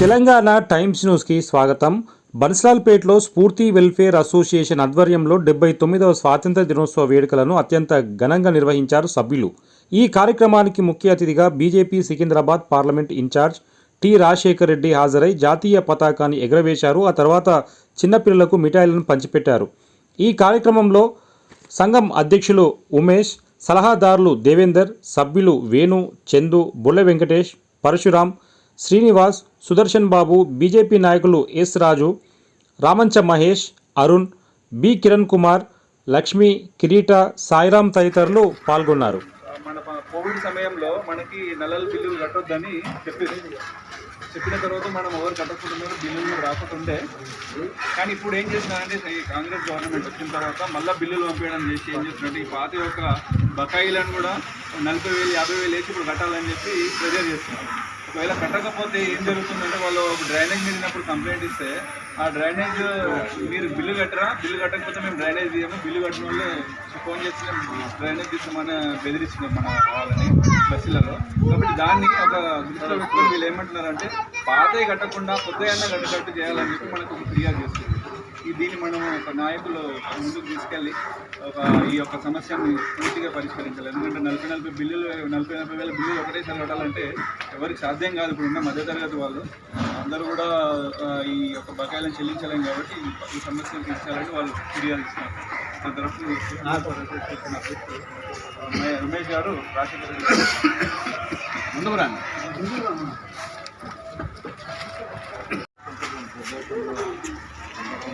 Telangana times న్యూస్కి స్వాగతం. బన్స్లాల్పేటలో స్ఫూర్తి వెల్ఫేర్ అసోసియేషన్ ఆధ్వర్యంలో డెబ్బై తొమ్మిదవ స్వాతంత్ర దినోత్సవ వేడుకలను అత్యంత ఘనంగా నిర్వహించారు సభ్యులు. ఈ కార్యక్రమానికి ముఖ్య అతిథిగా BJP Secunderabad parliament incharge T Rajasekhar Reddy హాజరై జాతీయ పతాకాన్ని ఎగరవేశారు. ఆ తర్వాత చిన్నపిల్లలకు మిఠాయిలను పంచిపెట్టారు. ఈ కార్యక్రమంలో సంఘం అధ్యక్షులు ఉమేష్ సలహాదారులు దేవేందర్ సభ్యులు వేణు చందు బుల్ల వెంకటేష్ పరశురాం శ్రీనివాస్ సుదర్శన్ బాబు బీజేపీ నాయకులు ఎస్ రాజు రామంచ మహేష్ అరుణ్ బి కిరణ్ కుమార్ లక్ష్మి కిరీట సాయిరాం తదితరులు పాల్గొన్నారు. మన కోవిడ్ సమయంలో మనకి నెలల బిల్లులు కట్టొద్దని చెప్పింది చెప్పిన తర్వాత మనం ఎవరు కట్టకుండా బిల్లులు రాకుంటుండే. కానీ ఇప్పుడు ఏం చేసినారంటే ఈ కాంగ్రెస్ గవర్నమెంట్ వచ్చిన తర్వాత మళ్ళీ బిల్లులు పంపించడం చేసి ఏం చేస్తున్నట్టు ఈ పాత యొక్క బకాయిలను కూడా నలభై వేలు యాభై వేలు వేసి ఇప్పుడు కట్టాలని చెప్పి ప్రెజర్ చేస్తున్నారు. ఒకవేళ కట్టకపోతే ఏం జరుగుతుందంటే వాళ్ళు ఒక డ్రైనేజ్ మీదినప్పుడు కంప్లైంట్ ఇస్తే ఆ డ్రైనేజ్ మీరు బిల్లు కట్టరా? బిల్లు కట్టకపోతే మేము డ్రైనేజ్ తీయము. బిల్లు కట్టిన వాళ్ళు ఫోన్ చేసి డ్రైనేజ్ తీస్తామని బెదిరిస్తున్నాం మన వాళ్ళని బస్సులలో. కాబట్టి దాన్ని ఒక దృష్టిలో పెట్టుకొని వీళ్ళు ఏమంటున్నారంటే పాతవి కట్టకుండా కొత్త కట్టేటట్టు చేయాలని చెప్పి మనకు ఫిర్యాదు చేస్తుంది దీన్ని మనం ఒక నాయకులు ముందుకు తీసుకెళ్ళి ఒక ఈ యొక్క సమస్యను పూర్తిగా పరిష్కరించాలి. ఎందుకంటే నలభై నలభై బిల్లులు నలభై నలభై వేల బిల్లులు ఒకటేసారి కట్టాలంటే ఎవరికి సాధ్యం కాదు ఇప్పుడు ఉన్న మధ్యతరగతి వాళ్ళు. అందరూ కూడా ఈ యొక్క బకాయిలను చెల్లించలేం కాబట్టి ఈ- సమస్యను తీర్చాలని వాళ్ళు ఫిర్యాదు ఇస్తున్నారు. దాని తరఫున రమేష్ గారు రాజశేఖర రెడ్డి Thank you. రండి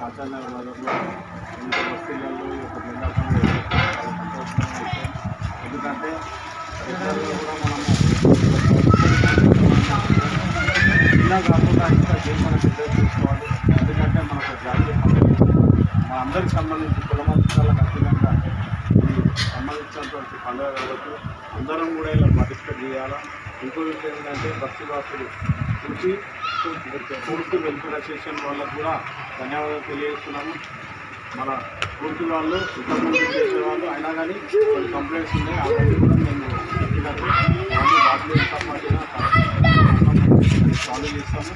ఆచార్య నగర్లో వివిధ వస్తువులలో ఈ యొక్క ఎందుకంటే ప్రజల్లో కూడా మనము ఇలా కాకుండా ఇంకా ఏం మనం ఎందుకంటే మనకు జాతీయ పండుగ మన అందరికి సంబంధించి కులమతాలకు అతీతంగా సంబంధించినటువంటి పండుగ కాబట్టి అందరం కూడా ఇలా పార్టిసిపేట్ చేయాలా ఇంకో విషయం ఏంటంటే భక్తి భాషలు చూసి పూర్తి వెల్ఫేర్ అసోసియేషన్ వాళ్ళకు కూడా ధన్యవాదాలు తెలియజేస్తున్నాము. మన పూర్తి వాళ్ళు ఇంతకుముందు చేసేవాళ్ళు. అయినా కానీ కొన్ని కంప్లైంట్స్ ఉన్నాయి అవన్నీ కూడా మేము సాల్వ్ చేస్తాము.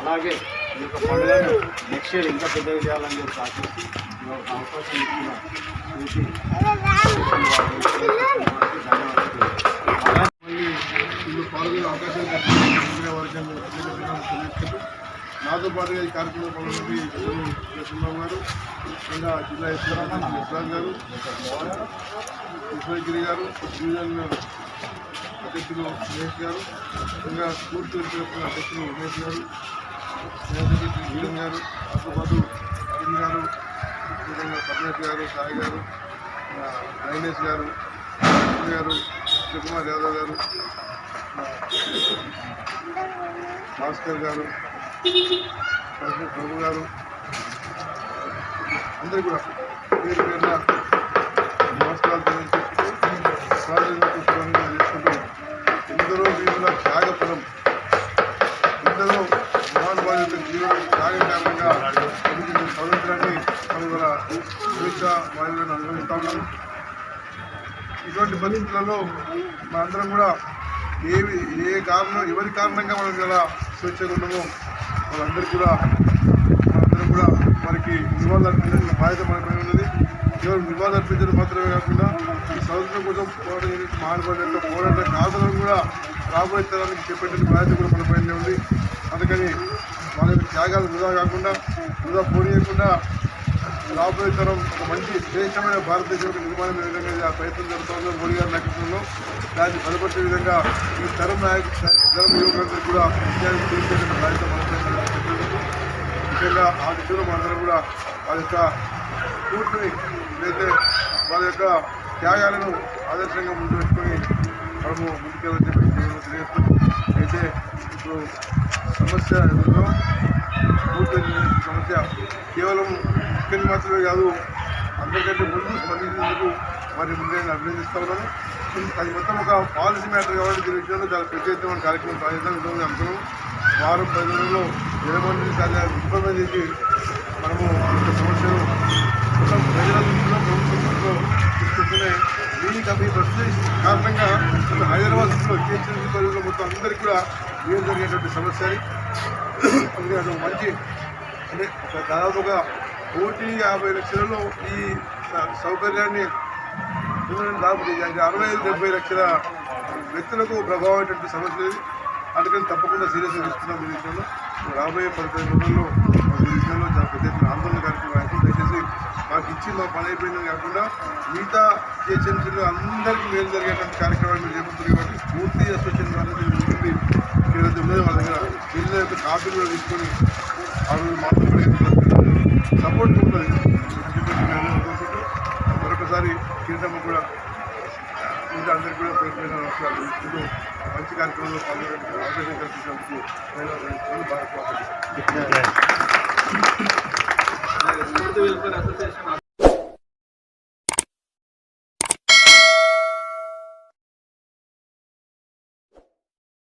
అలాగే ఈ యొక్క పండుగను నెక్స్ట్ ఇయర్ ఇంకా పెద్దగా చేయాలని చెప్పి ఆశిస్తూ ఈ యొక్క అవకాశం ఇచ్చిన చూసి ధన్యవాదాలు పాల్గొనే అవకాశం కల్పించిన వారికి నాతో పాటుగా ఈ కార్యక్రమంలో పాల్గొన్నది పెద్దలు గారు ఇంకా జిల్లా ఎస్పీ గారు విశ్వగిరి గారు డివిజన్ అధ్యక్షులు మహేష్ గారు ఇంకా స్కూల్ తరఫున అధ్యక్షులు ఉమేష్ గారు జీవన్ గారు దాంతో పాటు అరుణ్ గారు విధంగా పరమేష్ గారు సాయి గారు ఆ, గారు గారు శివకుమార్ యాదవ్ గారు భాస్కర్ గారు. ప్రభు- గారు. అందరూ కూడా పేరు పేరున నమస్కారాలు తెలియజేసుకుంటూ స్వాతంత్ర పుష్పాన్ని చేసుకుంటూ ఎందరో వీరుల త్యాగఫలం ఎందరో మహానుభావుల యొక్క జీవన త్యాగం కారణంగా పొందిన స్వాతంత్రాన్ని మనం ఇవాళ స్వేచ్ఛ వాయువులను అనుభవిస్తా ఉన్నాం. ఇటువంటి పరిస్థితులలో మనందరం కూడా ఏవి ఏ కారణం ఎవరి కారణంగా మనం ఇలా స్వేచ్ఛగా ఉన్నామో కూడా వాళ్ళందరూ కూడా మనకి నివాళులు అర్పించాల్సిన బాధ్యత మనపై ఉన్నది. కేవలం నివాళులు అర్పించడం మాత్రమే కాకుండా ఈ స్వాతంత్రం కోసం పోరాటం చేసిన మహానుభావుల యొక్క పోరాట గాథలను కూడా రాబోయే తరానికి చెప్పేటువంటి బాధ్యత కూడా మన పైన ఉంది. అందుకని వాళ్ళ యొక్క త్యాగాలు వృధా కాకుండా వృధా పోనీయకుండా రాబోయే తరం ఒక మంచి శ్రేష్టమైన భారతదేశం యొక్క నిర్మాణం విధంగా ఆ ప్రయత్నం జరుగుతుందో మోడీ గారి నాయకత్వంలో దాన్ని బలపరిచే విధంగా ఈ తరం నాయకు తరం యువకులందరూ కూడా విషయాన్ని తీసుకెళ్ళిన బాధ్యత ముఖ్యంగా ఆ దిశలో మనందరం కూడా వారి యొక్క కూర్చుని లేదా వారి యొక్క త్యాగాలను ఆదర్శంగా ముందు పెట్టుకొని మనము ముందుకెళ్ళని చెప్పి తెలియజేస్తూ అయితే ఇప్పుడు సమస్య ఏదో పూర్తి సమస్య కేవలం ఒక్కరిని మాత్రమే కాదు అందరికంటే ముందు స్పందించినందుకు మరి ముందే నేను అభినందిస్తా ఉన్నాను. అది మొత్తం ఒక పాలసీ మ్యాటర్ కాబట్టి దీని విషయంలో చాలా పెద్ద ఎత్తున కార్యక్రమం సాధిద్దాం ఇంతకుముందు అనుకున్నాం. వారం పది రోజుల్లో ఇరవై మంది చాలా విఫలం చేసి మనము అంత యొక్క సమస్యను మొత్తం ప్రజల దృష్టిలో ప్రభుత్వం దృష్టిలో తీసుకుంటూనే దీనికి అవి పరిస్థితి కారణంగా ఇప్పుడు హైదరాబాద్ దృష్టిలో జిహెచ్ఎంసీ పరిధిలో మొత్తం అందరికీ కూడా ఏం జరిగేటువంటి సమస్య అని. అందుకే అది మంచి అంటే ఒక దాదాపుగా కోటి యాభై లక్షలలో ఈ సౌకర్యాన్ని చూడండి దాదాపు అరవై ఐదు డెబ్బై లక్షల వ్యక్తులకు ప్రభావం అయ్యేటువంటి సమస్య లేదు అందుకని తప్పకుండా సీరియస్గా తీసుకున్నాం ఈ విషయంలో. రాబోయే పదిహేను రోజుల్లో ఈ విషయంలో చాలా పెద్ద ఎత్తున ఆందోళన కార్యక్రమం దయచేసి మాకు ఇచ్చి మా పని అయిపోయిందని కాకుండా మిగతా జిహెచ్ఎంసీలో అందరికీ మేలు జరిగేటువంటి కార్యక్రమాలు మీరు చేపడుతుంది కాబట్టి పూర్తి అసోసియేషన్ వాళ్ళకి ఉంటుంది ఏదైతే ఉన్నదో. వాళ్ళ దగ్గర వీళ్ళ యొక్క కాపీలు కూడా తీసుకొని ఆ రోజు మాత్రం సపోర్ట్ ఉంటుంది మరొకసారి కిరీటమ్మ కూడా ఇంకా అందరికీ కూడా పేరు నమస్కారాలు తెలుపుతూ మంచి కార్యక్రమంలో పాల్గొనే అవకాశం కల్పించినందుకు నేను భారత అసోసియేషన్